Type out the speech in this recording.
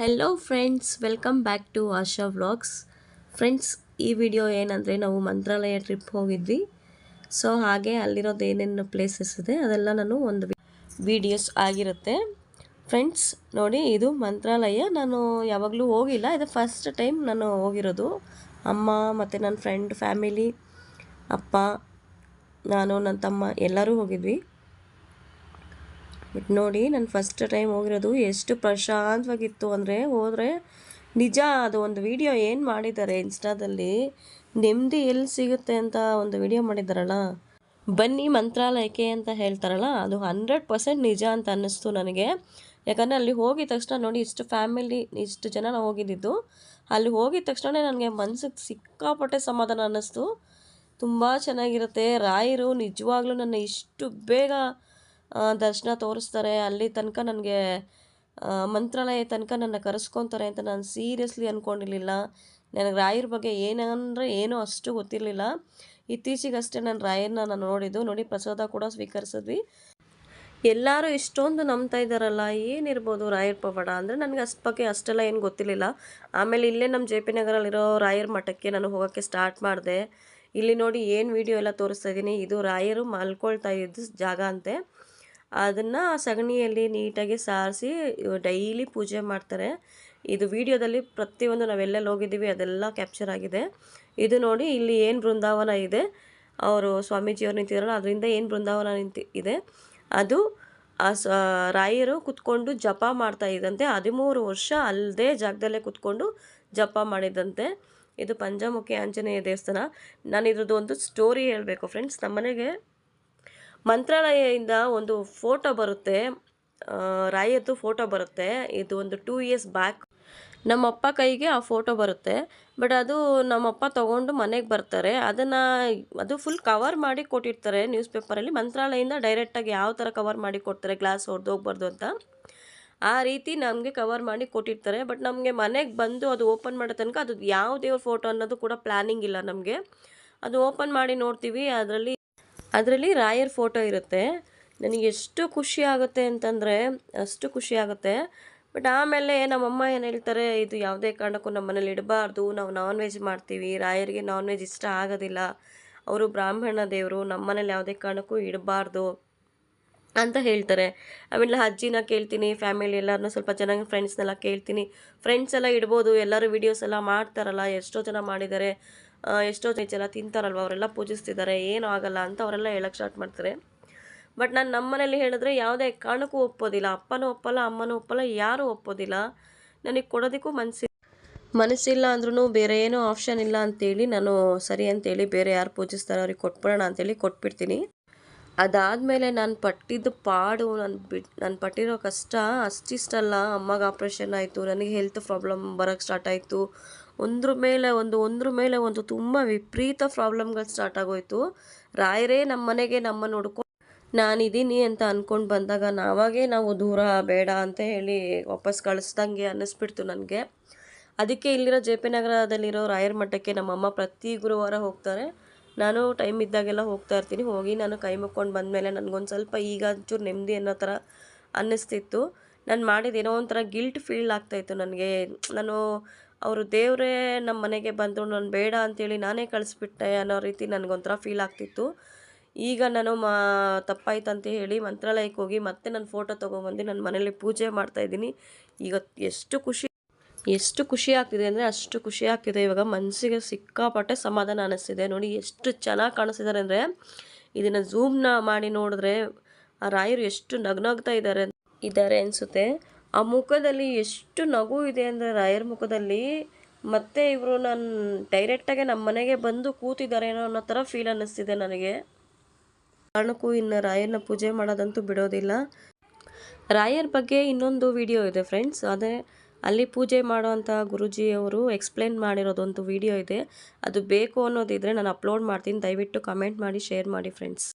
Hello friends welcome back to Asha vlogs friends ಈ video ಏನಂದರೆ ನಾವು ಮಂತ್ರಾಲಯ ಟ್ರಿಪ್ ಹೋಗಿದ್ವಿ. ಸೊ ಹಾಗೆ ಅಲ್ಲಿರೋದು ಏನೇನು ಪ್ಲೇಸಸ್ ಇದೆ, ಅದೆಲ್ಲ ನಾನು ಒಂದು ವಿಡಿಯೋಸ್ ಆಗಿರುತ್ತೆ. ಫ್ರೆಂಡ್ಸ್ ನೋಡಿ, ಇದು ಮಂತ್ರಾಲಯ. ನಾನು ಯಾವಾಗಲೂ ಹೋಗಿಲ್ಲ. ಇದು ಫಸ್ಟ್ ಟೈಮ್ ನಾನು ಹೋಗಿರೋದು. ಅಮ್ಮ ಮತ್ತು ನನ್ನ ಫ್ರೆಂಡ್ ಫ್ಯಾಮಿಲಿ ಅಪ್ಪ, ನಾನು ನನ್ನ ತಮ್ಮ ಎಲ್ಲರೂ ಹೋಗಿದ್ವಿ. ಬಟ್ ನೋಡಿ, ನಾನು ಫಸ್ಟ್ ಟೈಮ್ ಹೋಗಿರೋದು ಎಷ್ಟು ಪ್ರಶಾಂತವಾಗಿತ್ತು ಅಂದರೆ ಹೋದರೆ ನಿಜ ಅದು ಒಂದು ವಿಡಿಯೋ ಏನು ಮಾಡಿದ್ದಾರೆ ಇನ್ಸ್ಟಾದಲ್ಲಿ ನೆಮ್ಮದಿ ಎಲ್ಲಿ ಸಿಗುತ್ತೆ ಅಂತ ಒಂದು ವಿಡಿಯೋ ಮಾಡಿದ್ದಾರಲ್ಲ? ಬನ್ನಿ ಮಂತ್ರಾಲಯಕ್ಕೆ ಅಂತ ಹೇಳ್ತಾರಲ್ಲ, ಅದು ಹಂಡ್ರೆಡ್ ಪರ್ಸೆಂಟ್ ನಿಜ ಅಂತ ಅನ್ನಿಸ್ತು ನನಗೆ. ಯಾಕಂದರೆ ಅಲ್ಲಿ ಹೋಗಿದ ತಕ್ಷಣ ನೋಡಿ ಇಷ್ಟು ಫ್ಯಾಮಿಲಿ ಇಷ್ಟು ಜನ ನಾವು ಹೋಗಿದ್ದಿದ್ದು ಅಲ್ಲಿ ಹೋಗಿದ ತಕ್ಷಣ ನನಗೆ ಮನಸ್ಸಿಗೆ ಸಿಕ್ಕಾಪಟ್ಟೆ ಸಮಾಧಾನ ಅನ್ನಿಸ್ತು. ತುಂಬ ಚೆನ್ನಾಗಿರುತ್ತೆ. ರಾಯರು ನಿಜವಾಗ್ಲೂ ನನ್ನ ಇಷ್ಟು ಬೇಗ ದರ್ಶನ ತೋರಿಸ್ತಾರೆ. ಅಲ್ಲಿ ತನಕ ನನಗೆ ಮಂತ್ರಾಲಯ ತನಕ ನನ್ನ ಕರೆಸ್ಕೊತಾರೆ ಅಂತ ನಾನು ಸೀರಿಯಸ್ಲಿ ಅಂದ್ಕೊಂಡಿರಲಿಲ್ಲ ನನಗೆ ರಾಯರ ಬಗ್ಗೆ ಏನಂದರೆ ಏನೂ ಅಷ್ಟು ಗೊತ್ತಿರಲಿಲ್ಲ. ಇತ್ತೀಚೆಗಷ್ಟೇ ನಾನು ರಾಯರನ್ನ ನಾನು ನೋಡಿದ್ದು. ನೋಡಿ, ಪ್ರಸಾದ ಕೂಡ ಸ್ವೀಕರಿಸಿದ್ವಿ. ಎಲ್ಲರೂ ಇಷ್ಟೊಂದು ನಂಬ್ತಾ ಇದ್ದಾರಲ್ಲ, ಏನಿರ್ಬೋದು ರಾಯರ ಪವಾಡ? ಅಂದರೆ ನನಗೆ ಅಷ್ಟು ಬಗ್ಗೆ ಅಷ್ಟೆಲ್ಲ ಏನು ಗೊತ್ತಿರಲಿಲ್ಲ. ಆಮೇಲೆ ಇಲ್ಲೇ ನಮ್ಮ ಜೆ ಪಿ ನಗರಲ್ಲಿರೋ ರಾಯರ ಮಠಕ್ಕೆ ನಾನು ಹೋಗೋಕ್ಕೆ ಸ್ಟಾರ್ಟ್ ಮಾಡಿದೆ. ಇಲ್ಲಿ ನೋಡಿ ಏನು ವಿಡಿಯೋ ಎಲ್ಲ ತೋರಿಸ್ತಾ ಇದ್ದೀನಿ. ಇದು ರಾಯರು ಮಲ್ಕೊಳ್ತಾ ಇದ್ದ ಜಾಗ ಅಂತೆ. ಅದನ್ನು ಸಗಣಿಯಲ್ಲಿ ನೀಟಾಗಿ ಸಾರಿಸಿ ಡೈಲಿ ಪೂಜೆ ಮಾಡ್ತಾರೆ. ಇದು ವಿಡಿಯೋದಲ್ಲಿ ಪ್ರತಿಯೊಂದು ನಾವೆಲ್ಲೆಲ್ಲಿ ಹೋಗಿದ್ದೀವಿ ಅದೆಲ್ಲ ಕ್ಯಾಪ್ಚರ್ ಆಗಿದೆ. ಇದು ನೋಡಿ ಇಲ್ಲಿ ಏನು ಬೃಂದಾವನ ಇದೆ. ಅವರು ಸ್ವಾಮೀಜಿಯವ್ರು ನಿಂತಿದ್ದಾರಲ್ಲ ಅದರಿಂದ ಏನು ಬೃಂದಾವನ ನಿಂತಿ ಇದೆ. ಅದು ಆ ಸ, ರಾಯರು ಕುತ್ಕೊಂಡು ಜಪ ಮಾಡ್ತಾ ಇದ್ದಂತೆ. ಹದಿಮೂರು ವರ್ಷ ಅಲ್ಲದೆ ಜಾಗದಲ್ಲೇ ಕುತ್ಕೊಂಡು ಜಪ ಮಾಡಿದಂತೆ ಇದು ಪಂಚಮುಖಿ ಆಂಜನೇಯ ದೇವಸ್ಥಾನ. ನಾನು ಇದ್ರದ್ದು ಒಂದು ಸ್ಟೋರಿ ಹೇಳಬೇಕು ಫ್ರೆಂಡ್ಸ್ ನಮ್ಮನೆಗೆ ಮಂತ್ರಾಲಯದಿಂದ ಒಂದು ಫೋಟೋ ಬರುತ್ತೆ. ರಾಯದ್ದು ಫೋಟೋ ಬರುತ್ತೆ. ಇದು ಒಂದು ಟೂ ಇಯರ್ಸ್ ಬ್ಯಾಕ್ ನಮ್ಮಪ್ಪ ಕೈಗೆ ಆ ಫೋಟೋ ಬರುತ್ತೆ. ಬಟ್ ಅದು ನಮ್ಮಪ್ಪ ತೊಗೊಂಡು ಮನೆಗೆ ಬರ್ತಾರೆ. ಅದನ್ನು ಅದು ಫುಲ್ ಕವರ್ ಮಾಡಿ ಕೊಟ್ಟಿರ್ತಾರೆ ನ್ಯೂಸ್ ಪೇಪರಲ್ಲಿ ಮಂತ್ರಾಲಯದಿಂದ ಡೈರೆಕ್ಟಾಗಿ ಯಾವ ಥರ ಕವರ್ ಮಾಡಿ ಕೊಡ್ತಾರೆ ಗ್ಲಾಸ್ ಹೊಡೆದೋಗ್ಬಾರ್ದು ಅಂತ. ಆ ರೀತಿ ನಮಗೆ ಕವರ್ ಮಾಡಿ ಕೊಟ್ಟಿರ್ತಾರೆ. ಬಟ್ ನಮಗೆ ಮನೆಗೆ ಬಂದು ಅದು ಓಪನ್ ಮಾಡೋ ತನಕ ಅದು ಯಾವ ದೇವ್ರ ಫೋಟೋ ಅನ್ನೋದು ಕೂಡ ಪ್ಲ್ಯಾನಿಂಗ್ ಇಲ್ಲ ನಮಗೆ. ಅದು ಓಪನ್ ಮಾಡಿ ನೋಡ್ತೀವಿ. ಅದರಲ್ಲಿ ಅದರಲ್ಲಿ ರಾಯರ್ ಫೋಟೋ ಇರುತ್ತೆ. ನನಗೆ ಎಷ್ಟು ಖುಷಿ ಆಗುತ್ತೆ ಅಂತಂದರೆ, ಅಷ್ಟು ಖುಷಿ ಆಗುತ್ತೆ. ಬಟ್ ಆಮೇಲೆ ನಮ್ಮಮ್ಮ ಏನು ಹೇಳ್ತಾರೆ, ಇದು ಯಾವುದೇ ಕಾರಣಕ್ಕೂ ನಮ್ಮ ಮನೇಲಿ ಇಡಬಾರ್ದು. ನಾವು ನಾನ್ ವೆಜ್ ಮಾಡ್ತೀವಿ. ರಾಯರಿಗೆ ನಾನ್ ವೆಜ್ ಇಷ್ಟ ಆಗೋದಿಲ್ಲ. ಅವರು ಬ್ರಾಹ್ಮಣ ದೇವರು. ನಮ್ಮ ಮನೇಲಿ ಯಾವುದೇ ಕಾರಣಕ್ಕೂ ಇಡಬಾರ್ದು ಅಂತ ಹೇಳ್ತಾರೆ. ಆಮೇಲೆ ಅಜ್ಜಿನ ಕೇಳ್ತೀನಿ ಫ್ಯಾಮಿಲಿ ಎಲ್ಲರನ್ನೂ ಸ್ವಲ್ಪ ಚೆನ್ನಾಗಿ ಫ್ರೆಂಡ್ಸ್ನೆಲ್ಲ ಕೇಳ್ತೀನಿ. ಫ್ರೆಂಡ್ಸ್ ಎಲ್ಲ ಇಡ್ಬೋದು. ಎಲ್ಲರೂ ವೀಡಿಯೋಸ್ ಎಲ್ಲ ಮಾಡ್ತಾರಲ್ಲ. ಎಷ್ಟೋ ಜನ ಮಾಡಿದ್ದಾರೆ. ಎಷ್ಟೋ ಜನ ತಿಂತಾರಲ್ವ, ಅವರೆಲ್ಲ ಪೂಜಿಸ್ತಿದ್ದಾರೆ, ಏನೂ ಆಗಲ್ಲ ಅಂತ ಅವರೆಲ್ಲ ಹೇಳಕ್ಕೆ ಸ್ಟಾರ್ಟ್ ಮಾಡ್ತಾರೆ. ಬಟ್ ನಾನು ನಮ್ಮ ಮನೇಲಿ ಹೇಳಿದ್ರೆ ಯಾವುದೇ ಕಾರಣಕ್ಕೂ ಒಪ್ಪೋದಿಲ್ಲ. ಅಪ್ಪನೂ ಒಪ್ಪಲ್ಲ, ಅಮ್ಮನೂ ಒಪ್ಪಲ್ಲ, ಯಾರೂ ಒಪ್ಪೋದಿಲ್ಲ. ನನಗೆ ಕೊಡೋದಕ್ಕೂ ಮನಸ್ಸಿ ಮನಸ್ಸಿಲ್ಲ ಅಂದ್ರೂ ಬೇರೆ ಏನೂ ಆಪ್ಷನ್ ಇಲ್ಲ ಅಂತೇಳಿ ನಾನು ಸರಿ ಅಂತೇಳಿ ಬೇರೆ ಯಾರು ಪೂಜಿಸ್ತಾರೆ ಅವ್ರಿಗೆ ಕೊಟ್ಬಿಡೋಣ ಅಂತೇಳಿ ಕೊಟ್ಬಿಡ್ತೀನಿ. ಅದಾದಮೇಲೆ ನಾನು ಪಟ್ಟಿದ್ದು ಪಾಡು, ನಾನು ಬಿಟ್ಟು ನಾನು ಪಟ್ಟಿರೋ ಕಷ್ಟ ಅಷ್ಟಿಷ್ಟಲ್ಲ. ಅಮ್ಮಗೆ ಆಪ್ರೇಷನ್ ಆಯಿತು, ನನಗೆ ಹೆಲ್ತ್ ಪ್ರಾಬ್ಲಮ್ ಬರೋಕ್ಕೆ ಸ್ಟಾರ್ಟ್ ಆಯಿತು. ಒಂದ್ರ ಮೇಲೆ ಒಂದು, ಒಂದ್ರ ಮೇಲೆ ಒಂದು ತುಂಬ ವಿಪರೀತ ಪ್ರಾಬ್ಲಮ್ಗಳು ಸ್ಟಾರ್ಟ್ ಆಗೋಯ್ತು. ರಾಯರೇ ನಮ್ಮ ಮನೆಗೆ ನಮ್ಮನ್ನು ನೋಡ್ಕೊಂಡು ನಾನಿದ್ದೀನಿ ಅಂತ ಅಂದ್ಕೊಂಡು ಬಂದಾಗ ನಾವಾಗೇ ನಾವು ದೂರ ಬೇಡ ಅಂತ ಹೇಳಿ ವಾಪಸ್ ಕಳಿಸ್ದಂಗೆ ಅನ್ನಿಸ್ಬಿಡ್ತು ನನಗೆ. ಅದಕ್ಕೆ ಇಲ್ಲಿರೋ ಜೆ ಪಿ ನಗರದಲ್ಲಿರೋ ರಾಯರ ಮಠಕ್ಕೆ ನಮ್ಮಮ್ಮ ಪ್ರತಿ ಗುರುವಾರ ಹೋಗ್ತಾರೆ. ನಾನು ಟೈಮ್ ಇದ್ದಾಗೆಲ್ಲ ಹೋಗ್ತಾ ಇರ್ತೀನಿ. ಹೋಗಿ ನಾನು ಕೈ ಮುಕ್ಕೊಂಡು ಬಂದಮೇಲೆ ನನಗೊಂದು ಸ್ವಲ್ಪ ಈಗ ಒಂಚೂರು ನೆಮ್ಮದಿ ಅನ್ನೋ ಥರ ಅನ್ನಿಸ್ತಿತ್ತು. ನಾನು ಮಾಡಿದ ಏನೋ ಒಂಥರ ಗಿಲ್ಟ್ ಫೀಲ್ ಆಗ್ತಾಯಿತ್ತು ನನಗೆ. ನಾನು ಅವರು ದೇವರೇ ನಮ್ಮ ಮನೆಗೆ ಬಂದರು, ನಾನು ಬೇಡ ಅಂತೇಳಿ ನಾನೇ ಕಳಿಸ್ಬಿಟ್ಟೆ ಅನ್ನೋ ರೀತಿ ನನಗೊಂಥರ ಫೀಲ್ ಆಗ್ತಿತ್ತು. ಈಗ ನಾನು ಮಾ ತಪ್ಪಾಯ್ತು ಅಂತ ಹೇಳಿ ಮಂತ್ರಾಲಯಕ್ಕೆ ಹೋಗಿ ಮತ್ತೆ ನಾನು ಫೋಟೋ ತೊಗೊಂಬಂದು ನನ್ನ ಮನೇಲಿ ಪೂಜೆ ಮಾಡ್ತಾಯಿದ್ದೀನಿ ಈಗ ಎಷ್ಟು ಖುಷಿ ಎಷ್ಟು ಖುಷಿ ಆಗ್ತಿದೆ ಅಂದರೆ ಅಷ್ಟು ಖುಷಿ ಆಗ್ತಿದೆ. ಇವಾಗ ಮನಸ್ಸಿಗೆ ಸಿಕ್ಕಾಪಟ್ಟೆ ಸಮಾಧಾನ ಅನ್ನಿಸ್ತಿದೆ ನೋಡಿ ಎಷ್ಟು ಚೆನ್ನಾಗಿ ಕಾಣಿಸ್ತಿದ್ದಾರೆ ಅಂದರೆ ಇದನ್ನು ಝೂಮ್ನ ಮಾಡಿ ನೋಡಿದ್ರೆ ಆ ರಾಯರು ಎಷ್ಟು ನಗ್ನಗ್ತಾ ಇದ್ದಾರೆ ಇದ್ದಾರೆ ಅನಿಸುತ್ತೆ. ಆ ಮುಖದಲ್ಲಿ ಎಷ್ಟು ನಗು ಇದೆ ಅಂದರೆ ರಾಯರ ಮುಖದಲ್ಲಿ ಮತ್ತೆ ಇವರು ನಾನು ಡೈರೆಕ್ಟಾಗೆ ನಮ್ಮ ಮನೆಗೆ ಬಂದು ಕೂತಿದ್ದಾರೇನೋ ಅನ್ನೋ ಥರ ಫೀಲ್ ಅನ್ನಿಸ್ತಿದೆ ನನಗೆ. ಕಾರಣಕ್ಕೂ ಇನ್ನು ರಾಯರನ್ನ ಪೂಜೆ ಮಾಡೋದಂತೂ ಬಿಡೋದಿಲ್ಲ. ರಾಯರ್ ಬಗ್ಗೆ ಇನ್ನೊಂದು ವಿಡಿಯೋ ಇದೆ ಫ್ರೆಂಡ್ಸ್ ಅದೇ ಅಲ್ಲಿ ಪೂಜೆ ಮಾಡುವಂಥ ಗುರುಜಿಯವರು ಎಕ್ಸ್ಪ್ಲೇನ್ ಮಾಡಿರೋದೊಂದು ವಿಡಿಯೋ ಇದೆ. ಅದು ಬೇಕು ಅನ್ನೋದಿದ್ರೆ ನಾನು ಅಪ್ಲೋಡ್ ಮಾಡ್ತೀನಿ. ದಯವಿಟ್ಟು ಕಮೆಂಟ್ ಮಾಡಿ ಶೇರ್ ಮಾಡಿ ಫ್ರೆಂಡ್ಸ್